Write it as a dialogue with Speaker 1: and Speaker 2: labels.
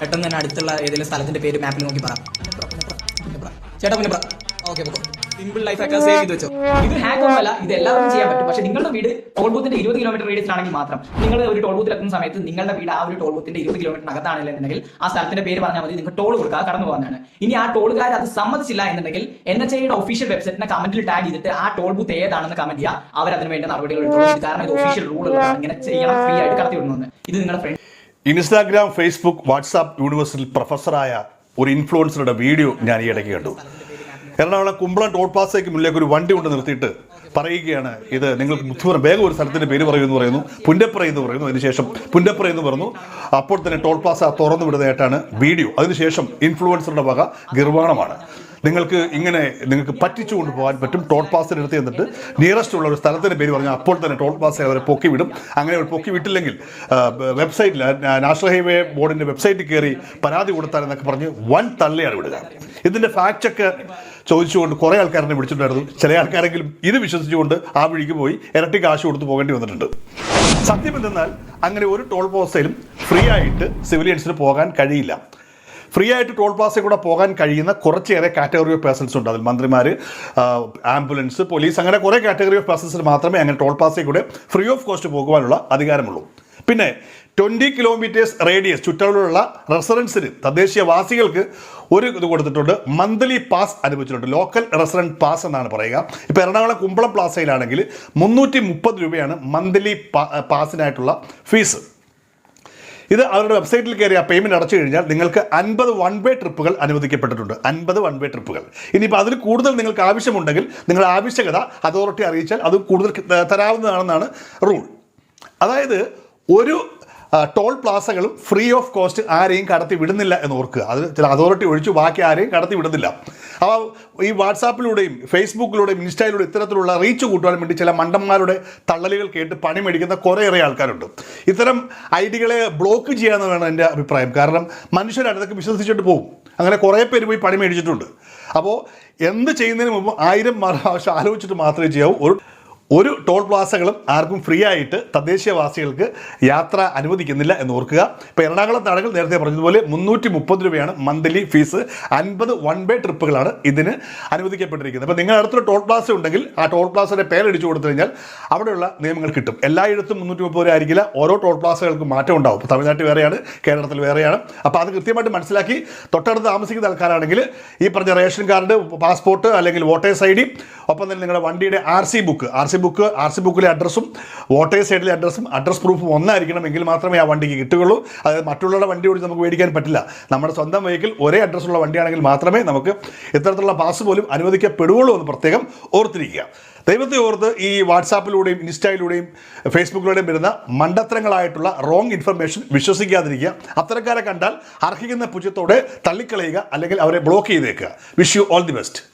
Speaker 1: പെട്ടെന്ന് തന്നെ അടുത്തുള്ള ഏതെങ്കിലും സ്ഥലത്തിന്റെ പേര് മാപ്പിൽ നോക്കി പറ. ചേട്ടാ പിന്നെ ഓക്കെ സിമ്പിൾ ലൈഫ് ഒക്കെ സേവ് ചെയ്ത് വെച്ചോ. ഇത് ഹാക്ക് ഒന്നുമല്ല ഇത് എല്ലാവർക്കും ചെയ്യാൻ പറ്റും. പക്ഷെ നിങ്ങളുടെ വീട് ടോൾ ബൂത്തിന്റെ ഇരുപത് കിലോമീറ്റർ റേഡിയസിലാണെങ്കിൽ മാത്രം. നിങ്ങൾ ഒരു ടോൾ ബൂത്തിൽ എത്തുന്ന സമയത്ത് നിങ്ങളുടെ വീട് ആ ഒരു ടോൾ ബൂത്തിന്റെ ഇരുപത് കിലോമീറ്റർ അകത്താണെന്നുണ്ടെങ്കിൽ ആ സ്ഥലത്തിന്റെ പേര് പറഞ്ഞാൽ മതി. നിങ്ങൾക്ക് ടോൾ കൊടുക്കുക കടന്നു പോകുന്നതാണ് ഇനി ആ ടോളുകാർ അത് സമ്മതിച്ചില്ല എന്നുണ്ടെങ്കിൽ എൻ എച്ച് ഐയുടെ ഒഫീഷ്യൽ വെബ്സൈറ്റിനെ കമന്റിൽ ടാഗ് ചെയ്തിട്ട് ആ ടോൾ ബൂത്ത് ഏതാണെന്ന് കമന്റ് ചെയ്യുക. അവർ അതിന് വേണ്ട നടപടികൾ കാരണം ഇത് ഒഫീഷ്യൽ ഉള്ളതാണ്. ഇങ്ങനെ ചെയ്യണം ഫ്രീ ആയിട്ട് കടത്തി വിടുന്നു ഇത് നിങ്ങളുടെ ഫ്രണ്ട്
Speaker 2: ഇൻസ്റ്റാഗ്രാം ഫേസ്ബുക്ക് വാട്സാപ്പ് യൂണിവേഴ്സിറ്റിയിൽ പ്രൊഫസറായ ഒരു ഇൻഫ്ലുവൻസറുടെ വീഡിയോ ഞാൻ ഈ ഇടയ്ക്ക് കണ്ടു. എറണാകുളം കുമ്പളം ടോൾ പാസേക്ക് മുന്നിലേക്ക് ഒരു വണ്ടി കൊണ്ട് നിർത്തിയിട്ട് പറയുകയാണ് ഇത് നിങ്ങൾ ബുദ്ധിപൂർവം വേഗം ഒരു സ്ഥലത്തിന്റെ പേര് പറയുമെന്ന് പറയുന്നു പുന്നപ്ര എന്ന് പറയുന്നു. അതിനുശേഷം പുന്നപ്ര എന്ന് പറഞ്ഞു. അപ്പോൾ തന്നെ ടോൾ പ്ലാസ തുറന്നു വിടുന്നതായിട്ടാണ് വീഡിയോ. അതിനുശേഷം ഇൻഫ്ലുവൻസറുടെ വക ഗർവാണമാണ് നിങ്ങൾക്ക് ഇങ്ങനെ നിങ്ങൾക്ക് പറ്റിച്ചു കൊണ്ടുപോകാൻ പറ്റും. ടോൾ പാസിന് എടുത്ത് എന്നിട്ട് നിയറസ്റ്റ് ഉള്ള ഒരു സ്ഥലത്തിന്റെ പേര് പറഞ്ഞാൽ അപ്പോൾ തന്നെ ടോൾ പാസ് അവരെ പൊക്കി വിടും. അങ്ങനെ അവർ പൊക്കി വിട്ടില്ലെങ്കിൽ വെബ്സൈറ്റിൽ നാഷണൽ ഹൈവേ ബോർഡിന്റെ വെബ്സൈറ്റിൽ കയറി പരാതി കൊടുത്താൽ എന്നൊക്കെ പറഞ്ഞ് വൻ തള്ളിയാണ് വിടുക. ഇതിന്റെ ഫാക്റ്റ് ചെക്ക് ചോദിച്ചുകൊണ്ട് കുറേ ആൾക്കാരനെ വിളിച്ചിട്ടുണ്ടായിരുന്നു. ചില ആൾക്കാരെങ്കിലും ഇത് വിശ്വസിച്ചുകൊണ്ട് ആ വഴിക്ക് പോയി ഇരട്ടി കാശ് കൊടുത്ത് പോകേണ്ടി വന്നിട്ടുണ്ട്. സത്യം എന്തെന്നാൽ അങ്ങനെ ഒരു ടോൾ പോസ്റ്റയിലും ഫ്രീ ആയിട്ട് സിവിലിയൻസിന് പോകാൻ കഴിയില്ല. ഫ്രീ ആയിട്ട് ടോൾ പ്ലാസയിൽ കൂടെ പോകാൻ കഴിയുന്ന കുറച്ചേറെ കാറ്റഗറി ഓഫ് പേഴ്സൺസ് ഉണ്ട്. അതിൽ മന്ത്രിമാർ ആംബുലൻസ് പോലീസ് അങ്ങനെ കുറേ കാറ്റഗറി ഓഫ് പേഴ്സൺസിന് മാത്രമേ അങ്ങനെ ടോൾ പ്ലാസയിൽ കൂടെ ഫ്രീ ഓഫ് കോസ്റ്റ് പോകുവാനുള്ള അധികാരമുള്ളൂ. പിന്നെ ട്വന്റി കിലോമീറ്റേഴ്സ് റേഡിയസ് ചുറ്റളവിലുള്ള റെസിഡൻസിന് തദ്ദേശീയവാസികൾക്ക് ഒരു ഇത് കൊടുത്തിട്ടുണ്ട്. മന്ത്ലി പാസ് അനുവദിച്ചിട്ടുണ്ട്. ലോക്കൽ റെസിഡന്റ് പാസ് എന്നാണ് പറയുക. ഇപ്പോൾ എറണാകുളം കുമ്പളം പ്ലാസയിലാണെങ്കിൽ മുന്നൂറ്റി മുപ്പത് രൂപയാണ് മന്ത്ലി പാസിനായിട്ടുള്ള ഫീസ്. ഇത് അവരുടെ വെബ്സൈറ്റിൽ കയറി ആ പേയ്മെന്റ് അടച്ചു കഴിഞ്ഞാൽ നിങ്ങൾക്ക് അൻപത് വൺ വേ ട്രിപ്പുകൾ അനുവദിക്കപ്പെട്ടിട്ടുണ്ട്. അൻപത് വൺ വേ ട്രിപ്പുകൾ ഇനിയിപ്പോൾ അതിൽ കൂടുതൽ നിങ്ങൾക്ക് ആവശ്യമുണ്ടെങ്കിൽ നിങ്ങൾ ആവശ്യകത അതോറിറ്റി അറിയിച്ചാൽ അത് കൂടുതൽ തരാവുന്നതാണെന്നാണ് റൂൾ അതായത് ഒരു ടോൾ പ്ലാസകളും ഫ്രീ ഓഫ് കോസ്റ്റ് ആരെയും കടത്തി വിടുന്നില്ല എന്ന് ഓർക്കുക. അത് ചില അതോറിറ്റി ഒഴിച്ചു ബാക്കി ആരെയും കടത്തി വിടുന്നില്ല. അപ്പോൾ ഈ വാട്സാപ്പിലൂടെയും ഫേസ്ബുക്കിലൂടെയും ഇൻസ്റ്റയിലൂടെ ഇത്തരത്തിലുള്ള റീച്ച് കൂട്ടുവാൻ വേണ്ടി ചില മണ്ടന്മാരുടെ തള്ളലുകൾ കേട്ട് പണി മേടിക്കുന്ന കുറേയേറെ ആൾക്കാരുണ്ട്. ഇത്തരം ഐ ഡികളെ ബ്ലോക്ക് ചെയ്യാമെന്നാണ് എന്റെ അഭിപ്രായം. കാരണം മനുഷ്യരാണ് ഇതൊക്കെ വിശ്വസിച്ചിട്ട് പോകും അങ്ങനെ കുറേ പേര് പോയി പണി മേടിച്ചിട്ടുണ്ട്. അപ്പോൾ എന്ത് ചെയ്യുന്നതിന് മുമ്പ് ആയിരം പ്രാവശ്യം ആലോചിച്ചിട്ട് മാത്രമേ ചെയ്യാവൂ. ഒരു ഒരു ടോൾ പ്ലാസകളും ആർക്കും ഫ്രീ ആയിട്ട് തദ്ദേശീയവാസികൾക്ക് യാത്ര അനുവദിക്കുന്നില്ല എന്ന് ഓർക്കുക. ഇപ്പോൾ എറണാകുളം താഴകൾ നേരത്തെ പറഞ്ഞതുപോലെ മുന്നൂറ്റി മുപ്പത് രൂപയാണ് മന്ത്ലി ഫീസ് അൻപത് വൺ വേ ട്രിപ്പുകളാണ് ഇതിന് അനുവദിക്കപ്പെട്ടിരിക്കുന്നത്. അപ്പോൾ നിങ്ങൾ അടുത്തൊരു ടോൾ പ്ലാസ ഉണ്ടെങ്കിൽ ആ ടോൾ പ്ലാസയുടെ പേരടിച്ചു കൊടുത്തു കഴിഞ്ഞാൽ അവിടെയുള്ള നിയമങ്ങൾ കിട്ടും. എല്ലായിടത്തും മുന്നൂറ്റി മുപ്പത് രൂപ ആയിരിക്കില്ല. ഓരോ ടോൾ പ്ലാസകൾക്കും മാറ്റം ഉണ്ടാവും. ഇപ്പോൾ തമിഴ്നാട്ടിൽ വേറെയാണ് കേരളത്തിൽ വേറെയാണ്. അപ്പോൾ അത് കൃത്യമായിട്ട് മനസ്സിലാക്കി തൊട്ടടുത്ത് താമസിക്കുന്ന ആൾക്കാരാണെങ്കിൽ ഈ പറഞ്ഞ റേഷൻ കാർഡ് പാസ്പോർട്ട് അല്ലെങ്കിൽ വോട്ടേഴ്സ് ഐ ഡി ഒപ്പം തന്നെ നിങ്ങളുടെ വണ്ടിയുടെ R C book R C book R C ബുക്കിലെ അഡ്രസ്സും വോട്ടേഴ്സ് സൈഡിലെ അഡ്രസ്സും അഡ്രസ് പ്രൂഫും ഒന്നായിരിക്കണം എങ്കിൽ മാത്രമേ ആ വണ്ടിക്ക് കിട്ടുകയുള്ളൂ. അതായത് മറ്റുള്ളവരുടെ വണ്ടി ഓടി നമുക്ക് മേടിക്കാൻ പറ്റില്ല. നമ്മുടെ സ്വന്തം വെഹിക്കിൾ ഒരേ അഡ്രസ്സുള്ള വണ്ടിയാണെങ്കിൽ മാത്രമേ നമുക്ക് ഇത്തരത്തിലുള്ള പാസ് പോലും അനുവദിക്കപ്പെടുകയുള്ളൂ എന്ന് പ്രത്യേകം ഓർത്തിരിക്കുക. ദൈവത്തെ ഓർത്ത് ഈ വാട്സാപ്പിലൂടെയും ഇൻസ്റ്റയിലൂടെയും ഫേസ്ബുക്കിലൂടെയും വരുന്ന മണ്ടത്തരങ്ങളായിട്ടുള്ള റോങ് ഇൻഫർമേഷൻ വിശ്വസിക്കാതിരിക്കുക. അത്തരക്കാരെ കണ്ടാൽ അർഹിക്കുന്ന പുച്ഛത്തോടെ തള്ളിക്കളയുക അല്ലെങ്കിൽ അവരെ ബ്ലോക്ക് ചെയ്തേക്കുക. Wish you all the best